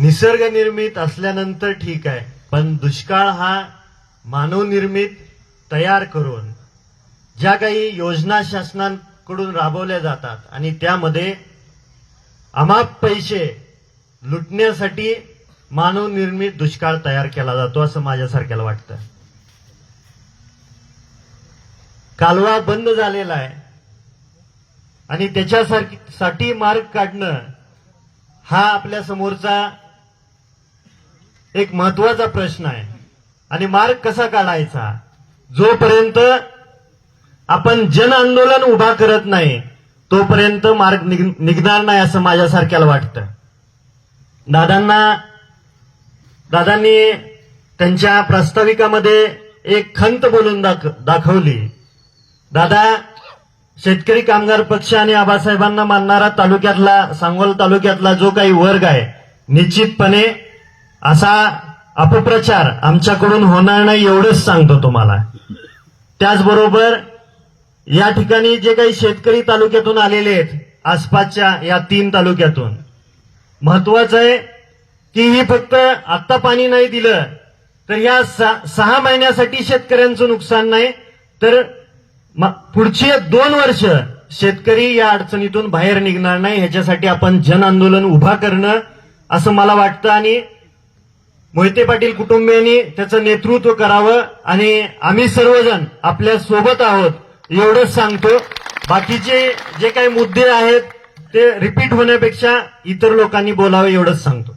निसर्गनिर्मित असल्यानंतर ठीक आहे पण दुष्काळ हा मानवनिर्मित तयार करून ज्या काही योजना शासनाकडून राबवल्या जातात आणि त्यामध्ये अमाप पैसे लुटण्यासाठी मानवनिर्मित दुष्काळ तयार केला जातो असं माझ्यासारख्याला वाटतं. कालवा बंद झालेला आहे आणि त्याच्यासारखी साठी मार्ग काढणं हा आपल्या समोरचा एक महत्त्वाचा प्रश्न आहे. आणि मार्ग कसा काढायचा? जोपर्यंत आपण जन आंदोलन उभा करत नाही तोपर्यंत मार्ग निघ- निघणार नाही असं माझ्यासारख्याला वाटतं. दादांना दादांनी त्यांच्या प्रास्ताविकामध्ये एक खंत बोलून दाख दाखवली. दादा शेतकरी कामगार पक्ष आणि आबासाहेबांना मानणारा तालुक्यातला सांगोल तालुक्यातला जो काही वर्ग आहे निश्चितपणे असा अपप्रचार आमच्याकडून होणार नाही एवढंच सांगतो तुम्हाला. त्याचबरोबर या ठिकाणी जे काही शेतकरी तालुक्यातून आलेले आहेत आसपासच्या या तीन तालुक्यातून महत्वाचं आहे की ही फक्त आत्ता पाणी नाही दिलं तर या सहा महिन्यासाठी शेतकऱ्यांचं नुकसान नाही तर म- पुढचे दोन वर्ष शेतकरी या अडचणीतून बाहेर निघणार नाही ह्याच्यासाठी आपण जन आंदोलन उभा करणं असं मला वाटतं आणि मोहिते पाटील कुटुंबियांनी त्याचं नेतृत्व करावं आणि आम्ही सर्वजण आपल्यासोबत आहोत एवढंच सांगतो. बाकीचे जे काही मुद्दे आहेत ते रिपीट होण्यापेक्षा इतर लोकांनी बोलावं एवढंच सांगतो.